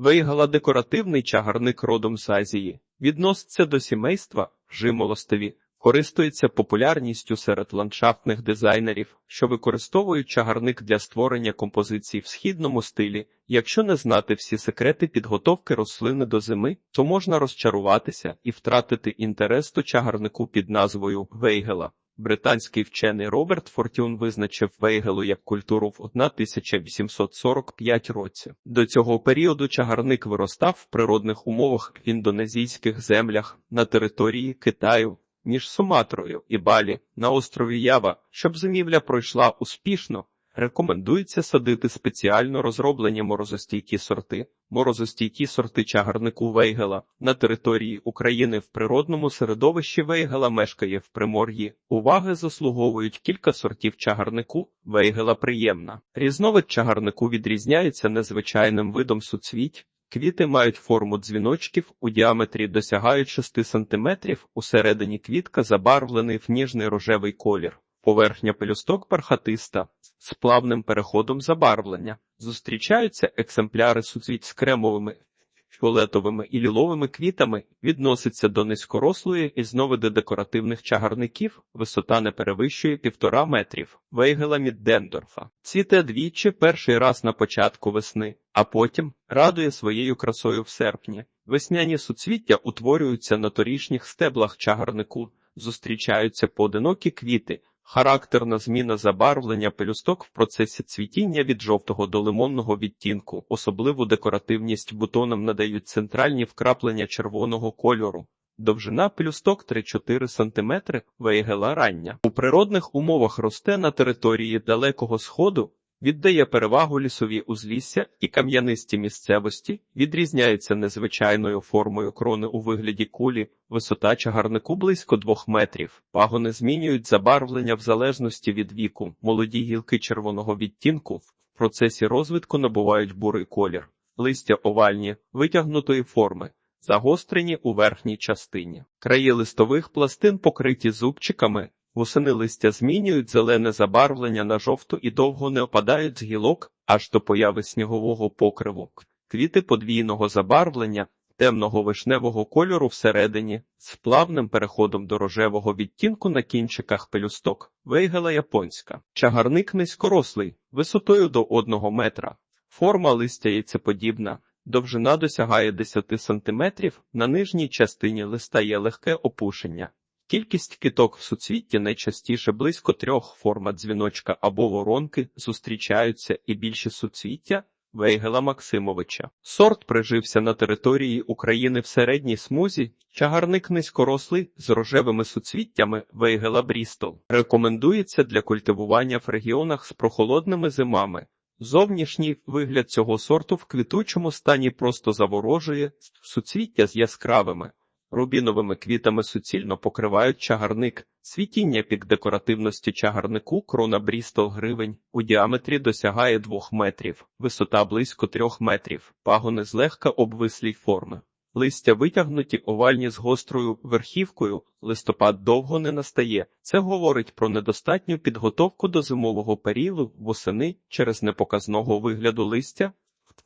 Вейгала декоративний чагарник родом з Азії. Відноситься до сімейства жимолостові, користується популярністю серед ландшафтних дизайнерів, що використовують чагарник для створення композицій в східному стилі. Якщо не знати всі секрети підготовки рослини до зими, то можна розчаруватися і втратити інтерес до чагарнику під назвою Вейгела. Британський вчений Роберт Фортюн визначив Вейгелу як культуру в 1845 році. До цього періоду чагарник виростав в природних умовах в індонезійських землях на території Китаю між Суматрою і Балі на острові Ява, щоб зимівля пройшла успішно. Рекомендується садити спеціально розроблені морозостійкі сорти, морозостійкі сорти чагарнику Вейгела на території України в природному середовищі Вейгела мешкає в Примор'ї. Уваги заслуговують кілька сортів чагарнику. Вейгела приємна. Різновид чагарнику відрізняється незвичайним видом суцвіть. Квіти мають форму дзвіночків, у діаметрі досягають 6 см, усередині квітка забарвлений в ніжний рожевий колір. Поверхня пелюсток бархатиста з плавним переходом забарвлення. Зустрічаються екземпляри суцвіть з кремовими, фіолетовими і ліловими квітами, відноситься до низькорослої і зновиди декоративних чагарників, висота не перевищує півтора метрів. Вейгела Міддендорфа. Цвіте двічі перший раз на початку весни, а потім радує своєю красою в серпні. Весняні суцвіття утворюються на торішніх стеблах чагарнику, зустрічаються поодинокі квіти. Характерна зміна забарвлення пелюсток в процесі цвітіння від жовтого до лимонного відтінку. Особливу декоративність бутонам надають центральні вкраплення червоного кольору. Довжина пелюсток 3-4 см, вейгела рання. У природних умовах росте на території Далекого Сходу, віддає перевагу лісові узлісся і кам'янисті місцевості, відрізняється незвичайною формою крони у вигляді кулі, висота чагарнику близько 2 метрів. Пагони змінюють забарвлення в залежності від віку. Молоді гілки червоного відтінку в процесі розвитку набувають бурий колір, листя овальні, витягнутої форми. Загострені у верхній частині. Краї листових пластин покриті зубчиками, Восени листя змінюють зелене забарвлення на жовто і довго не опадають з гілок аж до появи снігового покриву. Квіти подвійного забарвлення, темного вишневого кольору всередині, з плавним переходом до рожевого відтінку на кінчиках пелюсток, вейгела японська. Чагарник низькорослий, висотою до 1 метра. Форма листя яйцеподібна. Довжина досягає 10 см, на нижній частині листа є легке опушення. Кількість киток в суцвітті найчастіше близько трьох форма дзвіночка або воронки зустрічаються і більші суцвіття Вейгела Максимовича. Сорт прижився на території України в середній смузі, чагарник низькорослий з рожевими суцвіттями Вейгела Брістол. Рекомендується для культивування в регіонах з прохолодними зимами. Зовнішній вигляд цього сорту в квітучому стані просто заворожує суцвіття з яскравими. Рубіновими квітами суцільно покривають чагарник. Світіння пік декоративності чагарнику крона Брістол гривень у діаметрі досягає 2 метрів, висота близько 3 метрів, пагони злегка обвислій форми. Листя витягнуті овальні з гострою верхівкою, листопад довго не настає. Це говорить про недостатню підготовку до зимового періоду восени через непоказного вигляду листя,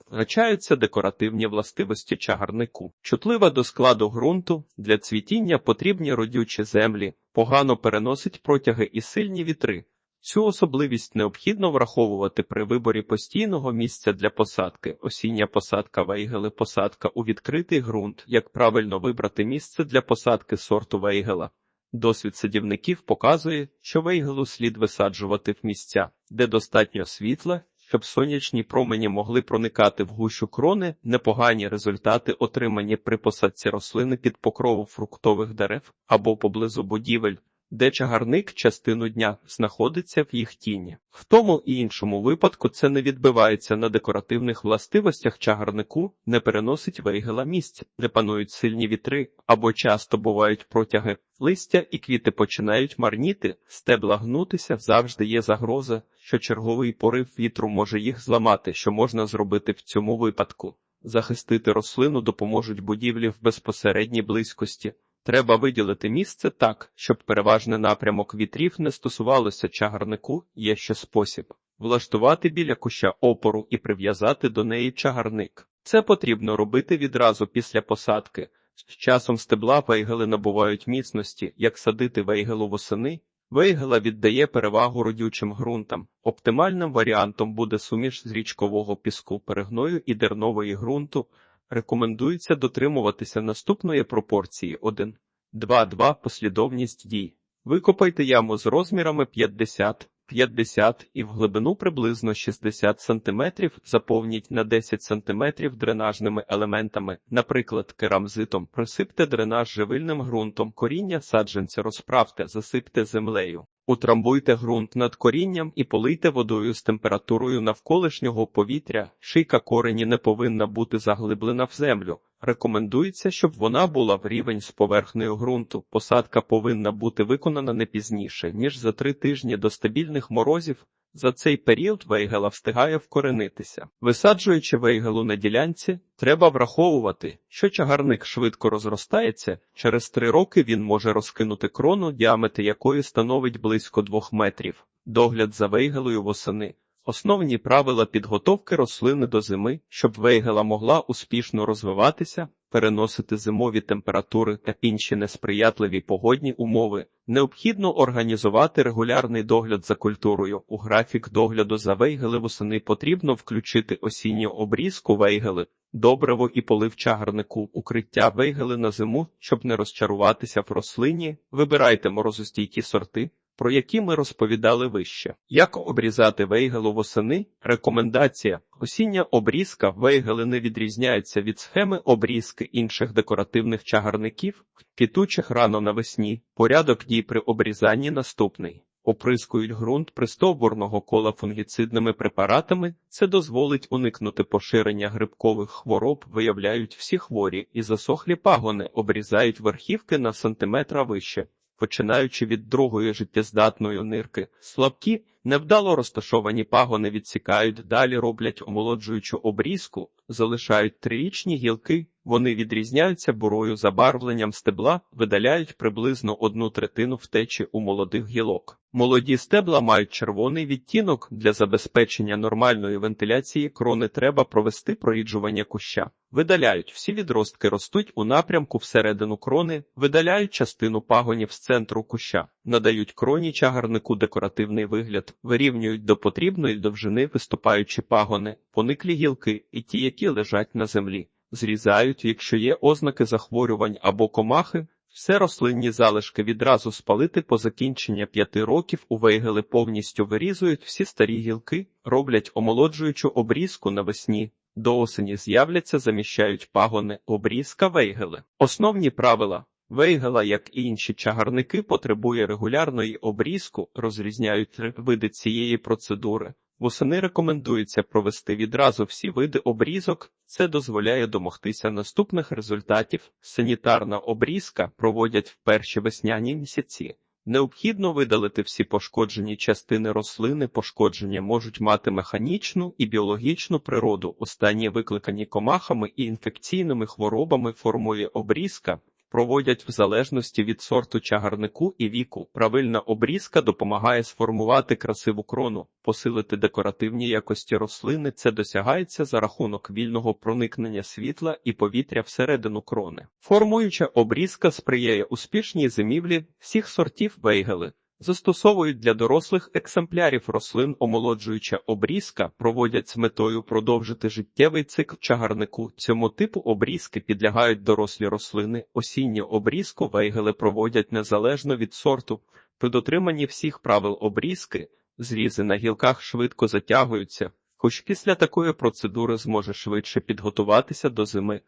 Втрачаються декоративні властивості чагарнику. Чутлива до складу ґрунту, для цвітіння потрібні родючі землі, погано переносить протяги і сильні вітри. Цю особливість необхідно враховувати при виборі постійного місця для посадки, осіння посадка вейгели, посадка у відкритий ґрунт, як правильно вибрати місце для посадки сорту вейгела. Досвід садівників показує, що вейгелу слід висаджувати в місця, де достатньо світла, щоб сонячні промені могли проникати в гущу крони, непогані результати отримані при посадці рослини під покрову фруктових дерев або поблизу будівель, де чагарник частину дня знаходиться в їх тіні. В тому і іншому випадку це не відбивається на декоративних властивостях чагарнику, не переносить вейгела місць, де панують сильні вітри або часто бувають протяги. Листя і квіти починають марніти, стебла гнутися, завжди є загроза, що черговий порив вітру може їх зламати, що можна зробити в цьому випадку. Захистити рослину допоможуть будівлі в безпосередній близькості. Треба виділити місце так, щоб переважний напрямок вітрів не стосувалося чагарнику, є ще спосіб влаштувати біля куща опору і прив'язати до неї чагарник. Це потрібно робити відразу після посадки. З часом стебла вейгели набувають міцності, як садити вейгелу восени. Вейгела віддає перевагу родючим ґрунтам. Оптимальним варіантом буде суміш з річкового піску, перегною і дернової ґрунту. Рекомендується дотримуватися наступної пропорції 1, 2, 2 послідовність дій. Викопайте яму з розмірами 50, 50 і в глибину приблизно 60 см, заповніть на 10 см дренажними елементами, наприклад, керамзитом, присипте дренаж живильним ґрунтом, коріння саджанця розправте, засипте землею. Утрамбуйте ґрунт над корінням і полийте водою з температурою навколишнього повітря. Шийка корені не повинна бути заглиблена в землю. Рекомендується, щоб вона була в рівень з поверхнею ґрунту. Посадка повинна бути виконана не пізніше, ніж за три тижні до стабільних морозів. За цей період вейгела встигає вкоренитися. Висаджуючи вейгелу на ділянці, треба враховувати, що чагарник швидко розростається, через три роки він може розкинути крону, діаметр якої становить близько двох метрів. Догляд за вейгелою восени. Основні правила підготовки рослини до зими, щоб вейгела могла успішно розвиватися, переносити зимові температури та інші несприятливі погодні умови. Необхідно організувати регулярний догляд за культурою. У графік догляду за вейгели восени потрібно включити осінню обрізку вейгели, добриво і полив чагарнику, укриття вейгели на зиму, щоб не розчаруватися в рослині. Вибирайте морозостійкі сорти про які ми розповідали вище. Як обрізати вейгелу восени? Рекомендація. Осіння обрізка вейгели не відрізняється від схеми обрізки інших декоративних чагарників, квітучих рано навесні. Порядок дій при обрізанні наступний. Оприскують ґрунт пристовбурного кола фунгіцидними препаратами, це дозволить уникнути поширення грибкових хвороб, виявляють всі хворі і засохлі пагони, обрізають верхівки на сантиметра вище починаючи від другої життєздатної нирки. Слабкі, невдало розташовані пагони відсікають, далі роблять омолоджуючу обрізку, залишають трирічні гілки, вони відрізняються бурою забарвленням стебла, видаляють приблизно одну третину втечі у молодих гілок. Молоді стебла мають червоний відтінок для забезпечення нормальної вентиляції крони треба провести проїджування куща. Видаляють всі відростки ростуть у напрямку всередину крони, видаляють частину пагонів з центру куща, надають кроні чагарнику декоративний вигляд, вирівнюють до потрібної довжини виступаючі пагони, пониклі гілки і ті, які лежать на землі зрізають, якщо є ознаки захворювань або комахи, все рослинні залишки відразу спалити по закінчення п'яти років у вейгели повністю вирізують всі старі гілки, роблять омолоджуючу обрізку навесні. До осені з'являться, заміщають пагони, обрізка вейгели. Основні правила. Вейгела, як і інші чагарники, потребує регулярної обрізку, розрізняють три види цієї процедури. Восени рекомендується провести відразу всі види обрізок, це дозволяє домогтися наступних результатів. Санітарна обрізка проводять в перші весняні місяці. Необхідно видалити всі пошкоджені частини рослини. Пошкодження можуть мати механічну і біологічну природу. Останні викликані комахами і інфекційними хворобами формує обрізка проводять в залежності від сорту чагарнику і віку. Правильна обрізка допомагає сформувати красиву крону, посилити декоративні якості рослини. Це досягається за рахунок вільного проникнення світла і повітря всередину крони. Формуюча обрізка сприяє успішній зимівлі всіх сортів вейгели. Застосовують для дорослих екземплярів рослин омолоджуюча обрізка, проводять з метою продовжити життєвий цикл чагарнику. Цьому типу обрізки підлягають дорослі рослини. Осінню обрізку вейгели проводять незалежно від сорту. При дотриманні всіх правил обрізки зрізи на гілках швидко затягуються. Хоч після такої процедури зможе швидше підготуватися до зими.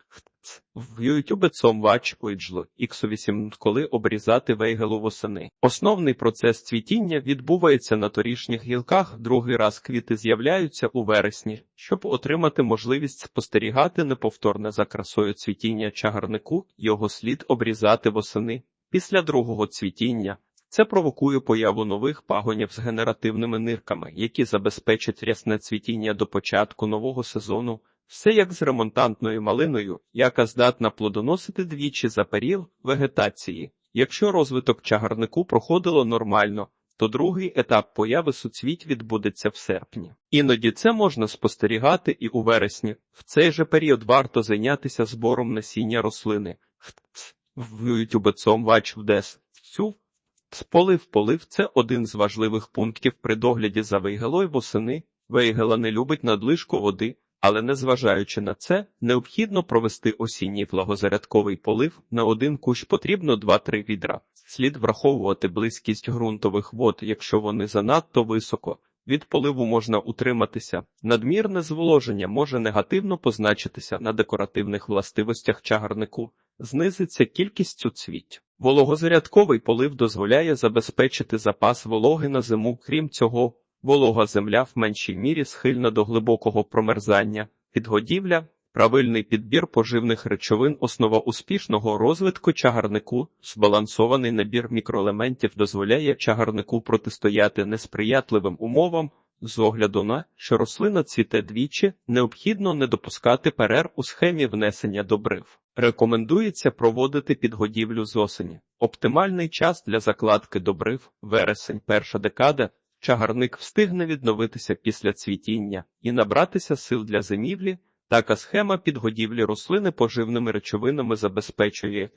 В YouTube цом вач виджло X8 коли обрізати вейгелу восени. Основний процес цвітіння відбувається на торішніх гілках, другий раз квіти з'являються у вересні, щоб отримати можливість спостерігати неповторне за красою цвітіння чагарнику, його слід обрізати восени. Після другого цвітіння це провокує появу нових пагонів з генеративними нирками, які забезпечать рясне цвітіння до початку нового сезону. Все як з ремонтантною малиною, яка здатна плодоносити двічі за період вегетації. Якщо розвиток чагарнику проходило нормально, то другий етап появи суцвіть відбудеться в серпні. Іноді це можна спостерігати і у вересні. В цей же період варто зайнятися збором насіння рослини. В ютюбецом вач в дес. Цю Сполив полив це один з важливих пунктів при догляді за вейгелою восени. Вейгела не любить надлишку води, але незважаючи на це, необхідно провести осінній влагозарядковий полив на один кущ потрібно 2-3 відра. Слід враховувати близькість ґрунтових вод, якщо вони занадто високо. Від поливу можна утриматися. Надмірне зволоження може негативно позначитися на декоративних властивостях чагарнику, знизиться кількість суцвіть. Вологозарядковий полив дозволяє забезпечити запас вологи на зиму. Крім цього, волога земля в меншій мірі схильна до глибокого промерзання, підгодівля, правильний підбір поживних речовин, основа успішного розвитку чагарнику, збалансований набір мікроелементів дозволяє чагарнику протистояти несприятливим умовам. З огляду на що рослина цвіте двічі, необхідно не допускати перер у схемі внесення добрив. Рекомендується проводити підгодівлю з осені. Оптимальний час для закладки добрив вересень, перша декада. Чагарник встигне відновитися після цвітіння і набратися сил для зимівлі. Така схема підгодівлі рослини поживними речовинами забезпечує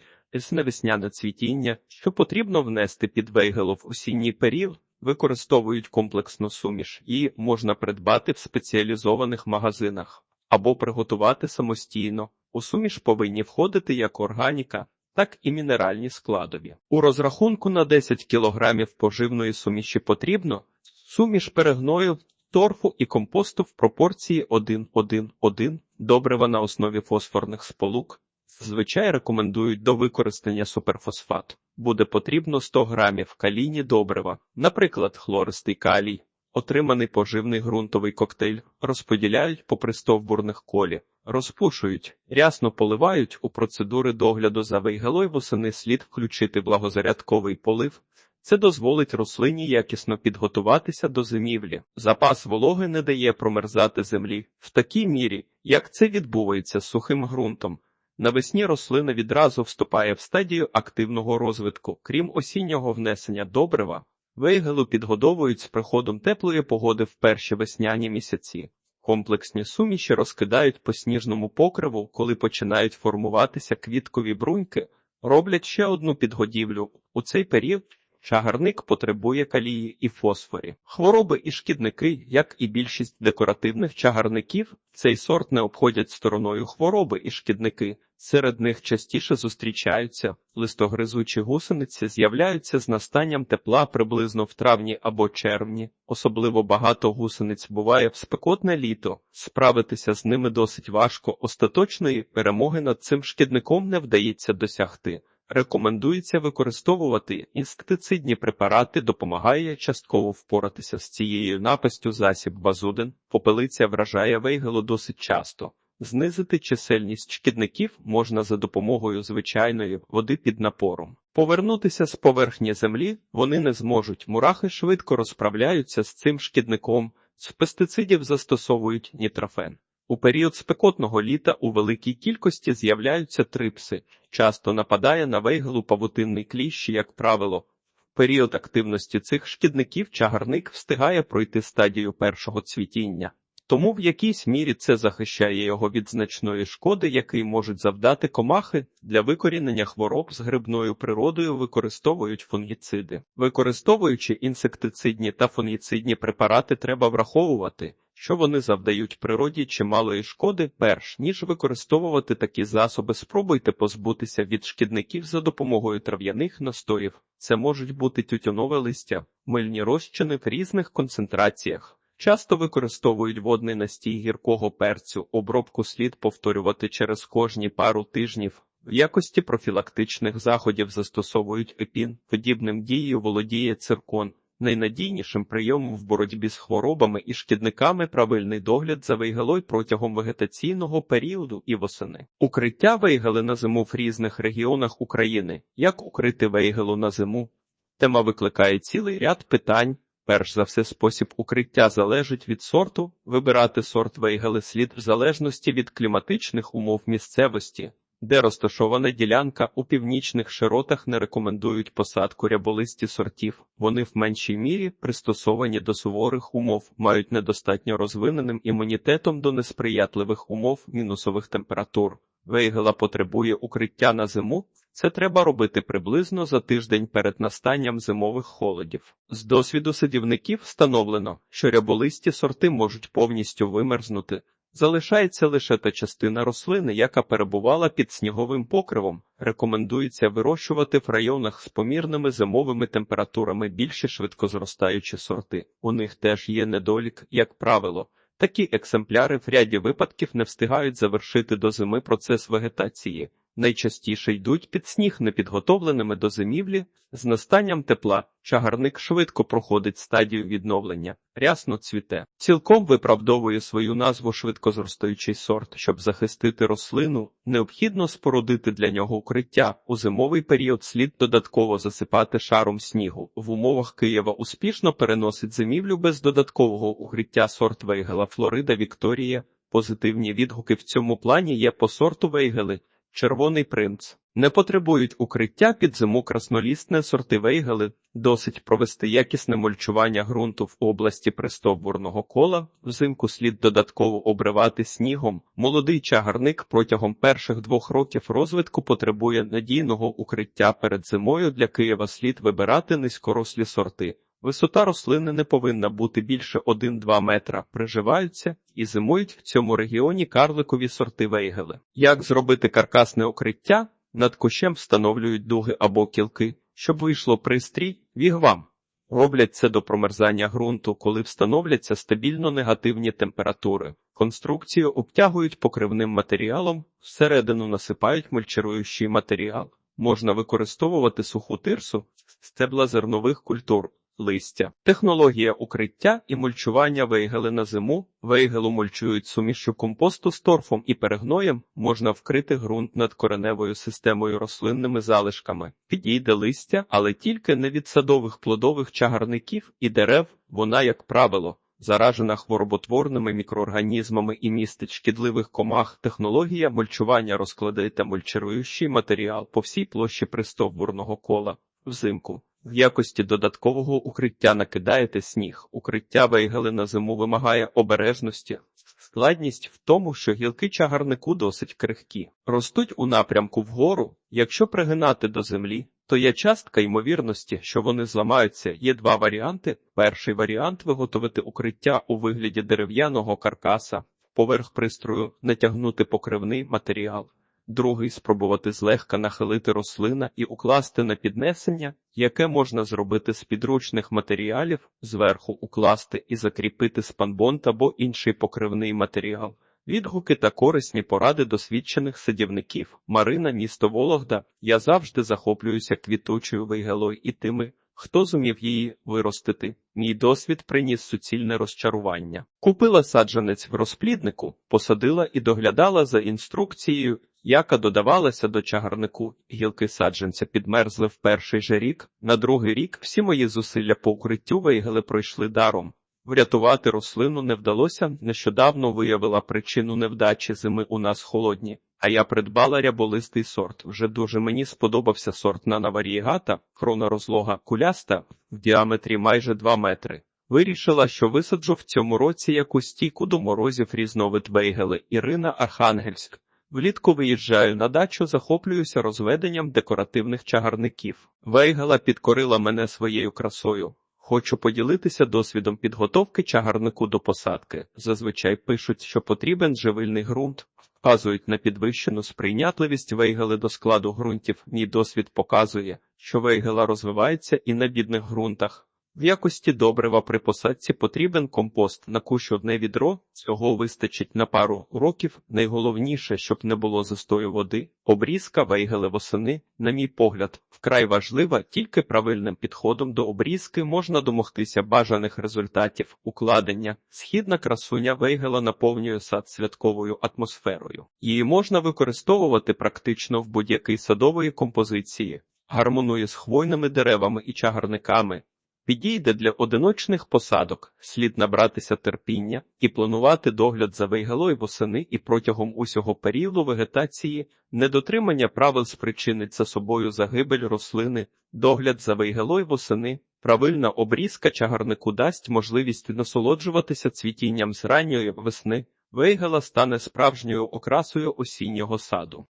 навесняне цвітіння, що потрібно внести під вейгело в осінній період, використовують комплексну суміш, її можна придбати в спеціалізованих магазинах або приготувати самостійно. У суміш повинні входити як органіка, так і мінеральні складові. У розрахунку на 10 кг поживної суміші потрібно суміш перегною, торфу і компосту в пропорції 1-1-1, добрива на основі фосфорних сполук. Зазвичай рекомендують до використання суперфосфату. Буде потрібно 100 грамів калійні добрива, наприклад, хлористий калій. Отриманий поживний ґрунтовий коктейль розподіляють по пристовбурних колі, розпушують, рясно поливають у процедури догляду за вейгелою восени слід включити благозарядковий полив. Це дозволить рослині якісно підготуватися до зимівлі. Запас вологи не дає промерзати землі в такій мірі, як це відбувається з сухим ґрунтом. Навесні рослина відразу вступає в стадію активного розвитку, крім осіннього внесення добрива. Вейгелу підгодовують з приходом теплої погоди в перші весняні місяці. Комплексні суміші розкидають по сніжному покриву, коли починають формуватися квіткові бруньки, роблять ще одну підгодівлю. У цей період чагарник потребує калії і фосфорі. Хвороби і шкідники, як і більшість декоративних чагарників, цей сорт не обходять стороною хвороби і шкідники. Серед них частіше зустрічаються листогризучі гусениці, з'являються з настанням тепла приблизно в травні або червні. Особливо багато гусениць буває в спекотне літо. Справитися з ними досить важко. Остаточної перемоги над цим шкідником не вдається досягти. Рекомендується використовувати інсектицидні препарати, допомагає частково впоратися з цією напастю засіб базудин. Попелиця вражає вейгелу досить часто. Знизити чисельність шкідників можна за допомогою звичайної води під напором. Повернутися з поверхні землі вони не зможуть. Мурахи швидко розправляються з цим шкідником. З пестицидів застосовують нітрофен. У період спекотного літа у великій кількості з'являються трипси, часто нападає на вейгелу павутинний кліщ, як правило. В період активності цих шкідників чагарник встигає пройти стадію першого цвітіння. Тому в якійсь мірі це захищає його від значної шкоди, який можуть завдати комахи для викорінення хвороб з грибною природою використовують фунгіциди. Використовуючи інсектицидні та фунгіцидні препарати, треба враховувати, що вони завдають природі чималої шкоди, перш ніж використовувати такі засоби, спробуйте позбутися від шкідників за допомогою трав'яних настоїв. Це можуть бути тютюнове листя, мильні розчини в різних концентраціях. Часто використовують водний настій гіркого перцю, обробку слід повторювати через кожні пару тижнів. В якості профілактичних заходів застосовують епін, подібним дією володіє циркон. Найнадійнішим прийомом в боротьбі з хворобами і шкідниками правильний догляд за вейгелой протягом вегетаційного періоду і восени. Укриття вейгели на зиму в різних регіонах України. Як укрити вейгелу на зиму? Тема викликає цілий ряд питань. Перш за все, спосіб укриття залежить від сорту, вибирати сорт вейгели слід в залежності від кліматичних умов місцевості. де розташована ділянка у північних широтах не рекомендують посадку ряболисті сортів. Вони в меншій мірі пристосовані до суворих умов, мають недостатньо розвиненим імунітетом до несприятливих умов мінусових температур. Вейгела потребує укриття на зиму. Це треба робити приблизно за тиждень перед настанням зимових холодів. З досвіду садівників встановлено, що ряболисті сорти можуть повністю вимерзнути. Залишається лише та частина рослини, яка перебувала під сніговим покривом. Рекомендується вирощувати в районах з помірними зимовими температурами більше швидкозростаючі сорти. У них теж є недолік, як правило. Такі екземпляри в ряді випадків не встигають завершити до зими процес вегетації. Найчастіше йдуть під сніг непідготовленими до зимівлі. З настанням тепла чагарник швидко проходить стадію відновлення, рясно цвіте. Цілком виправдовує свою назву швидкозростаючий сорт, щоб захистити рослину. Необхідно спорудити для нього укриття. У зимовий період слід додатково засипати шаром снігу. В умовах Києва успішно переносить зимівлю без додаткового укриття сорт Вейгела Флорида Вікторія. Позитивні відгуки в цьому плані є по сорту Вейгели. Червоний принц не потребують укриття під зиму краснолісне сорти вейгели, досить провести якісне мульчування ґрунту в області пристовбурного кола, взимку слід додатково обривати снігом. Молодий чагарник протягом перших двох років розвитку потребує надійного укриття перед зимою для Києва слід вибирати низькорослі сорти. Висота рослини не повинна бути більше 1-2 метра. Приживаються і зимують в цьому регіоні карликові сорти вейгели. Як зробити каркасне укриття? Над кущем встановлюють дуги або кілки, щоб вийшло пристрій, вігвам. Роблять це до промерзання ґрунту, коли встановляться стабільно негативні температури. Конструкцію обтягують покривним матеріалом, всередину насипають мульчируючий матеріал. Можна використовувати суху тирсу, стебла зернових культур листя. Технологія укриття і мульчування вейгели на зиму. Вейгелу мульчують сумішю компосту з торфом і перегноєм, можна вкрити ґрунт над кореневою системою рослинними залишками. Підійде листя, але тільки не від садових плодових чагарників і дерев, вона, як правило, заражена хвороботворними мікроорганізмами і містить шкідливих комах. Технологія мульчування розкладаєте мульчируючий матеріал по всій площі пристовбурного кола взимку. В якості додаткового укриття накидаєте сніг. Укриття вейгели на зиму вимагає обережності. Складність в тому, що гілки чагарнику досить крихкі, ростуть у напрямку вгору. Якщо пригинати до землі, то є частка ймовірності, що вони зламаються. Є два варіанти. Перший варіант виготовити укриття у вигляді дерев'яного каркаса, поверх пристрою натягнути покривний матеріал другий спробувати злегка нахилити рослина і укласти на піднесення, яке можна зробити з підручних матеріалів, зверху укласти і закріпити спанбонт або інший покривний матеріал. Відгуки та корисні поради досвідчених садівників. Марина, місто Вологда. Я завжди захоплююся квітучою вейгелою і тими, хто зумів її виростити. Мій досвід приніс суцільне розчарування. Купила саджанець в розпліднику, посадила і доглядала за інструкцією, яка додавалася до чагарнику. Гілки саджанця підмерзли в перший же рік. На другий рік всі мої зусилля по укриттю вейгели пройшли даром. Врятувати рослину не вдалося. Нещодавно виявила причину невдачі зими у нас холодні. А я придбала ряболистий сорт. Вже дуже мені сподобався сорт Нана варієгата, крона розлога куляста в діаметрі майже 2 метри. Вирішила, що висаджу в цьому році якусь стійку до морозів різновид вейгели Ірина Архангельськ. Влітку виїжджаю на дачу, захоплююся розведенням декоративних чагарників. Вейгела підкорила мене своєю красою. Хочу поділитися досвідом підготовки чагарнику до посадки. Зазвичай пишуть, що потрібен живильний ґрунт, вказують на підвищену сприйнятливість вейгели до складу ґрунтів. Мій досвід показує, що вейгела розвивається і на бідних ґрунтах. В якості добрива при посадці потрібен компост на кущ одне відро, цього вистачить на пару років. Найголовніше, щоб не було застою води, обрізка вейгели восени, на мій погляд, вкрай важлива, тільки правильним підходом до обрізки можна домогтися бажаних результатів укладення. Східна красуня вейгела наповнює сад святковою атмосферою. Її можна використовувати практично в будь-якій садової композиції, гармонує з хвойними деревами і чагарниками. Підійде для одиночних посадок, слід набратися терпіння і планувати догляд за вейгелою восени і протягом усього періоду вегетації недотримання правил спричинить за собою загибель рослини, догляд за вейгелою восени. Правильна обрізка чагарнику дасть можливість насолоджуватися цвітінням з ранньої весни. Вейгела стане справжньою окрасою осіннього саду.